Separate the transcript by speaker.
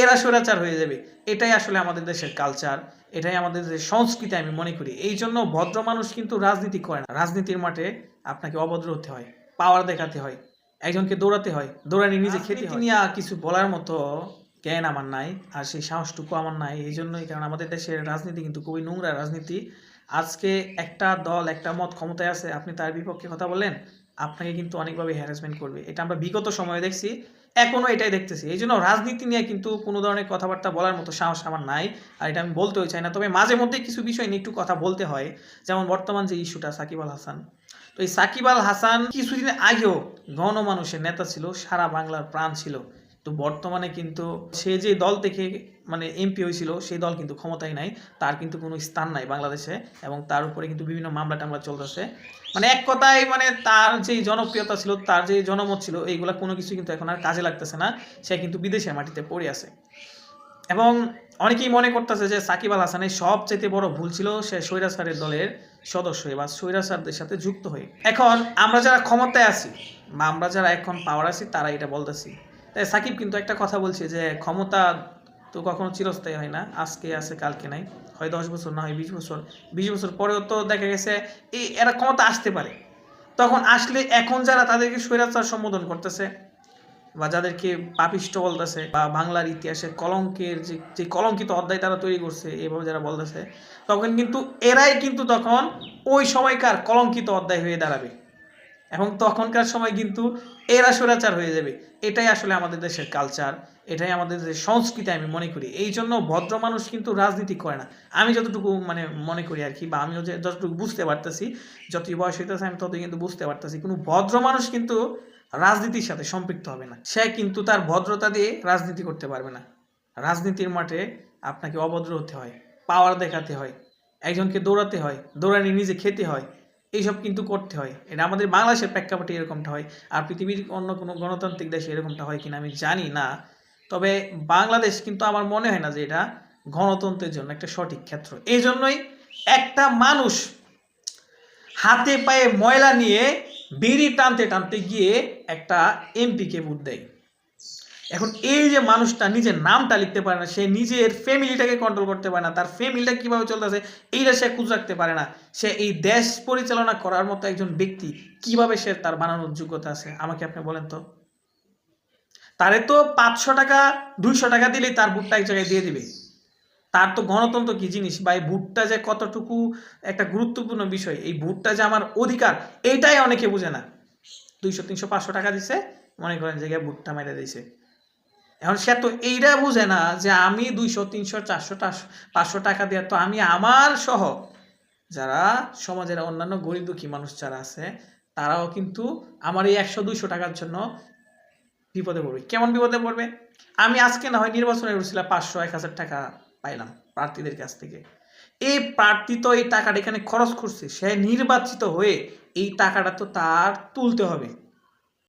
Speaker 1: এরা স্বৈরাচার হয়ে যাবে। এটাই আসলে আমাদের দেশের কালচার এটাই আমাদের দেশের সংস্কৃতি আমি মনে করি। এই জন্য ভদ্র মানুষ কিন্তু রাজনীতি করে না। রাজনীতির মাঠে আপনাকে অভদ্র হতে হয় পাওয়ার দেখাতে হয় একজনকে দৌড়াতে হয় দৌড়ানি নিজে খেতে নিয়ে কিছু বলার মতো জ্ঞান আমার নাই আর সেই সাহসটুকু আমার নাই। এই জন্যই কারণ আমাদের দেশের রাজনীতি কিন্তু খুবই নোংরা রাজনীতি। আজকে একটা দল একটা মত ক্ষমতায় আছে আপনি তার বিপক্ষে কথা বললেন আপনাকে কিন্তু অনেকভাবে হ্যারাসমেন্ট করবে। এটা আমরা বিগত সময়ে দেখছি এখনও এটাই দেখতেছি। এই জন্য রাজনীতি নিয়ে কিন্তু কোনো ধরনের কথাবার্তা বলার মতো সাহস আমার নাই, আর এটা আমি বলতেও চাই না। তবে মাঝে মধ্যে কিছু বিষয় নিয়ে একটু কথা বলতে হয়, যেমন বর্তমান যে ইস্যুটা সাকিব আল হাসান। তো এই সাকিব আল হাসান কিছুদিন আগেও গণমানুষের নেতা ছিল, সারা বাংলার প্রাণ ছিল। তো বর্তমানে কিন্তু সে যে দল থেকে মানে এমপি হয়েছিল, সেই দল কিন্তু ক্ষমতায় নাই, তার কিন্তু কোনো স্থান নাই বাংলাদেশে এবং তার উপরে কিন্তু বিভিন্ন মামলা টামলা চলতেছে। মানে এক কথায় মানে তার যে জনপ্রিয়তা ছিল, তার যে জনমত ছিল, এইগুলা কোনো কিছু কিন্তু এখন আর কাজে লাগতেছে না, সে কিন্তু বিদেশের মাটিতে পড়ে আছে। এবং অনেকেই মনে করতেছে যে সাকিব আল হাসানের সবচেয়ে বড় ভুল ছিল সে স্বৈরাচারের দলের সদস্য হয়ে বা স্বৈরাচারদের সাথে যুক্ত হয়ে। এখন আমরা যারা ক্ষমতায় আছি বা আমরা যারা এখন পাওয়ার আছি, তারা এটা বলতেছি। তাই সাকিব কিন্তু একটা কথা বলছে যে ক্ষমতা তো কখনো চিরস্থায়ী হয় না, আজকে আছে, কালকে নাই। হয় দশ বছর, না হয় বিশ বছর। বিশ বছর পরেও তো দেখা গেছে এই এরা ক্ষমতা আসতে পারে। তখন আসলে এখন যারা তাদেরকে স্বৈরাচার সম্বোধন করতেছে বা যাদেরকে পাপিষ্ট বলতেছে বা বাংলার ইতিহাসে কলঙ্কের যে যে কলঙ্কিত অধ্যায় তারা তৈরি করছে, এভাবে যারা বলতেছে, তখন কিন্তু এরাই কিন্তু তখন ওই সময়কার কলঙ্কিত অধ্যায় হয়ে দাঁড়াবে। এবং তখনকার সময় কিন্তু এরা স্বৈরাচার হয়ে যাবে। এটাই আসলে আমাদের দেশের কালচার এটাই আমাদের দেশের সংস্কৃতি আমি মনে করি। এই জন্য ভদ্র মানুষ কিন্তু রাজনীতি করে না। আমি যতটুকু মানে মনে করি আর কি, বা আমিও যে যতটুকু বুঝতে পারতেছি, যতই বয়স হইতেছে, আমি ততই কিন্তু বুঝতে পারতেছি। কোনো ভদ্র মানুষ কিন্তু রাজনীতির সাথে সম্পৃক্ত হবে না। সে কিন্তু তার ভদ্রতা দিয়ে রাজনীতি করতে পারবে না। রাজনীতির মাঠে আপনাকে অভদ্র হতে হয় পাওয়ার দেখাতে হয়, একজনকে দৌড়াতে হয়, দৌড়ানি নিজে খেতে হয় এইসব কিন্তু করতে হয়। এটা আমাদের বাংলাদেশের প্রেক্ষাপটে এরকমটা হয়, আর পৃথিবীর অন্য কোনো গণতান্ত্রিক দেশে এরকমটা হয় কিনা আমি জানি না। তবে বাংলাদেশ কিন্তু আমার মনে হয় না যে এটা গণতন্ত্রের জন্য একটা সঠিক ক্ষেত্র। এই জন্যই একটা মানুষ হাতে পায়ে ময়লা নিয়ে বিড়ি টানতে টানতে গিয়ে একটা এমপিকে ভোট দেয়। এখন এই যে মানুষটা নিজের নামটা লিখতে পারে না, সে নিজের ফ্যামিলিটাকে কন্ট্রোল করতে পারে না, তার ফ্যামিলিটা কীভাবে চলতেছে, এইটা সে খুঁজ রাখতে পারে না। সে এই দেশ পরিচালনা করার মতো একজন ব্যক্তি কীভাবে সে তার বানানোর যোগ্যতা আছে? আমাকে আপনি বলেন তো। তারে তো পাঁচশো টাকা, দুইশো টাকা দিলেই তার ভোটটা এক জায়গায় দিয়ে দিবে। তার তো গণতন্ত্র কি জিনিস? বা এই ভোটটা যে কতটুকু একটা গুরুত্বপূর্ণ বিষয়, এই ভোটটা যে আমার অধিকার, এইটাই অনেকে বুঝে না। দুইশো, তিনশো, পাঁচশো টাকা দিছে, মনে করেন জায়গায় ভোটটা মেরে দিয়েছে এখন সে তো এইটা বুঝে না যে আমি দুইশো, তিনশো, চারশো পাঁচশো টাকা দিয়ে তো আমি আমার সহ যারা সমাজের অন্যান্য গরিব দুঃখী মানুষ যারা আছে, তারাও কিন্তু আমার এই একশো, দুইশো টাকার জন্য বিপদে পড়বে। কেমন বিপদে পড়বে? আমি আজকে না হয় নির্বাচনে উঠছিলাম পাঁচশো, এক হাজার টাকা পাইলাম প্রার্থীদের কাছ থেকে। এই প্রার্থী তো এই টাকাটা এখানে খরচ করছে, সে নির্বাচিত হয়ে এই টাকাটা তো তার তুলতে হবে।